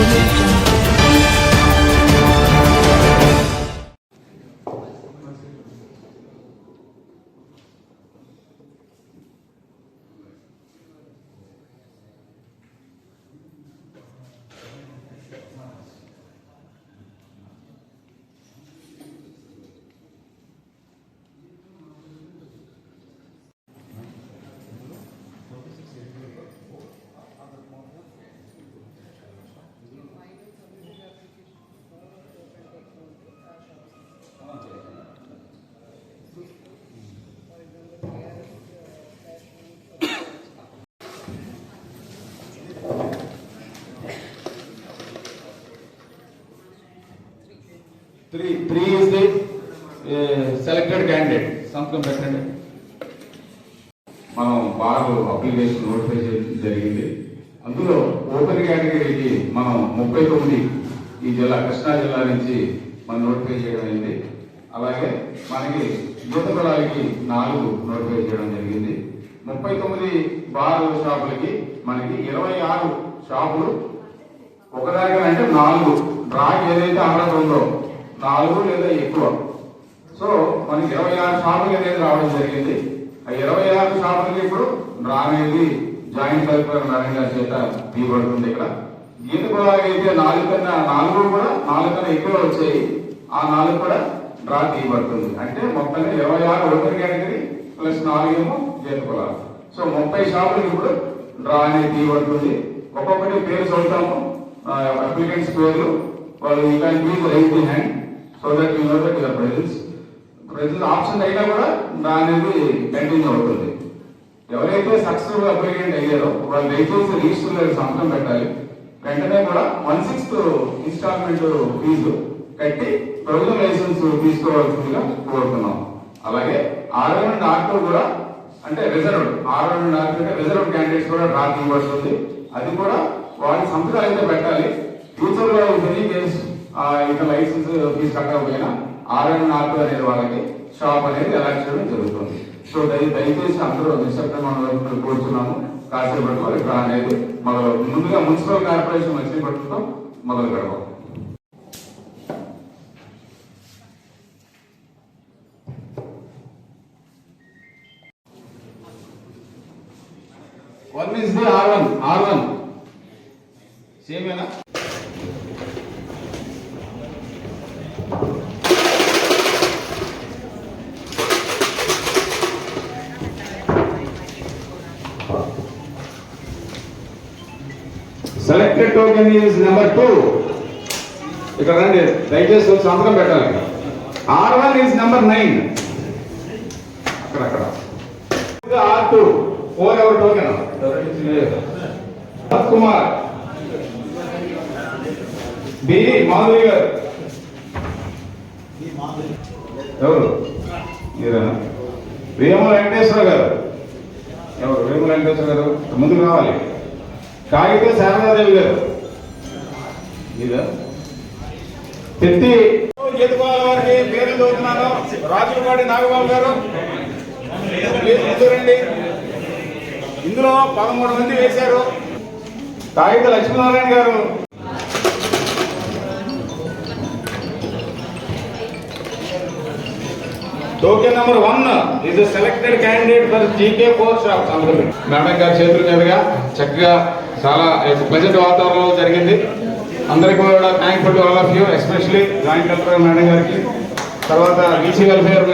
information. Three three is the selected candidate సంతకం పెట్టండి మనం బార్ అప్లికేషన్ నోటిఫై చేయడం జరిగింది. అందులో ఓపెన్ కేటగిరీకి మనం ముప్పై తొమ్మిది ఈ జిల్లా కృష్ణా జిల్లా నుంచి మనం నోటిఫై చేయడం అయింది. అలాగే మనకి యువత కులాలకి నాలుగు నోటిఫై చేయడం జరిగింది. ముప్పై తొమ్మిది బార్ షాపులకి మనకి ఇరవై ఆరు షాపులు ఒకదాని అంటే నాలుగు. డ్రాక్ ఏదైతే ఆర్డర్ ఉందో నాలుగు లేదా ఎక్కువ. సో మనకి ఇరవై ఆరు షాపులు అనేది రావడం జరిగింది. ఆ ఇరవై ఆరు షాపులకి ఇప్పుడు డ్రా అనేది జాయింట్ కలెక్టర్ నారాయణ గారి చేత తీయబడుతుంది ఇక్కడ. గీత అయితే నాలుగు కన్నా నాలుగు కూడా నాలుగు కన్నా ఎక్కువ వచ్చాయి ఆ నాలుగు కూడా డ్రా తీయబడుతుంది అంటే మొత్తంగా ఇరవై ఆరు ఓటర్ కేటగిరీ ప్లస్ నాలుగేమో గీత కులాలు. సో ముప్పై షాపులకి ఇప్పుడు డ్రా అనేది తీయబడుతుంది ఒక్కొక్కటి పేరు చదువుతాము. అప్లికెంట్స్ పేర్లు. వాళ్ళు ఇంకా raise hand so that you know that your presence presence option అయినా కూడా దాని అనేది కంటిన్యూ అవుతుంది. ఎవరైతే సక్సెస్ఫుల్ అప్లికెంట్ అయ్యారో వాళ్ళు దయచేసి రిజిస్టర్ సంతకం పెట్టాలి. వెంటనే కూడా వన్ సిక్స్త్ ఇన్స్టాల్మెంట్ ఫీజు కట్టి ప్రొవిజన్ లైసెన్స్ తీసుకోవాల్సిందిగా కోరుతున్నాం. అలాగే ఆరో నుండి ఆర్టో కూడా అంటే రిజర్వ్డ్ ఆరో నుండి ఆర్టో అంటే రిజర్వ్డ్ క్యాండిడేట్స్ కూడా డ్రా తీయబడుతుంది అది కూడా వాళ్ళ సంతకాలు అయితే పెట్టాలి. ఫ్యూచర్లో ఎనీ కేస్ ఇక లైసెన్స్ ఫీజు కట్టకపోయినా ఆర్ఓ అండ్ అనేది వాళ్ళకి షాప్ అనేది అలాట్ చేయడం జరుగుతుంది. సో దయచేసి అందరూ నిశ్శబ్దం మన వైపు కోరుతున్నాము కాసేపట్లో ఇక్కడ అనేది మొదలు ముందుగా మున్సిపల్ కార్పొరేషన్ వచ్చినప్పటితో మొదలు పెడదాం. One is the R one R one సేమేనా selected token is number two ఇక్కడ రండి దయచేసి సంతకం పెట్టాలి R one is number nine అక్కడ అక్కడ. R two four ever token Bharat Kumar B Madhavi గారు. ఎవరు? మీరేనా? ప్రియమ వెంకటేశ్వర గారు. ఎవరు? వేము వెంకటేశ్వర గారు? ముందుకు రావాలి కాగితే శారదాదేవి గారు. ఇదా? తెత్తి చేతుకోవాలి వారికి పేర్లు చదువుతున్నాను రాజులపాటి నాగబాబు గారు. చూడండి ఇందులో పదమూడు మంది వేశారు. కాగిత లక్ష్మీనారాయణ గారు. Token number one is selected candidate for GK post of madam గారి చేతుల మీదుగా చక్కగా చాలా ప్లెజెంట్ వాతావరణంలో జరిగింది. అందరికీ కూడా thankful to all of you especially joint collector madam గారికి. తర్వాత BC welfare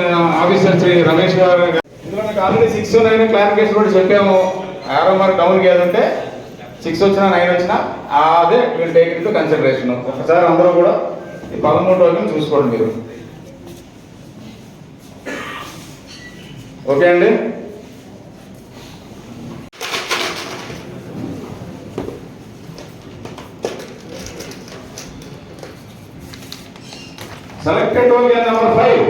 officer Shri Ramesh గారు ఇందులో నాకు ఆల్రెడీ సిక్స్ నైన్ క్లారిఫికేషన్ కూడా చెప్పాము. ఆరో మార్క్ డౌన్ ఏదంటే సిక్స్ వచ్చినా నైన్ వచ్చినా అదే will take into consideration ఒకసారి అందరూ కూడా ఈ పదమూడు రోజులు చూసుకోండి మీరు. ఓకే అండి. Selected only number five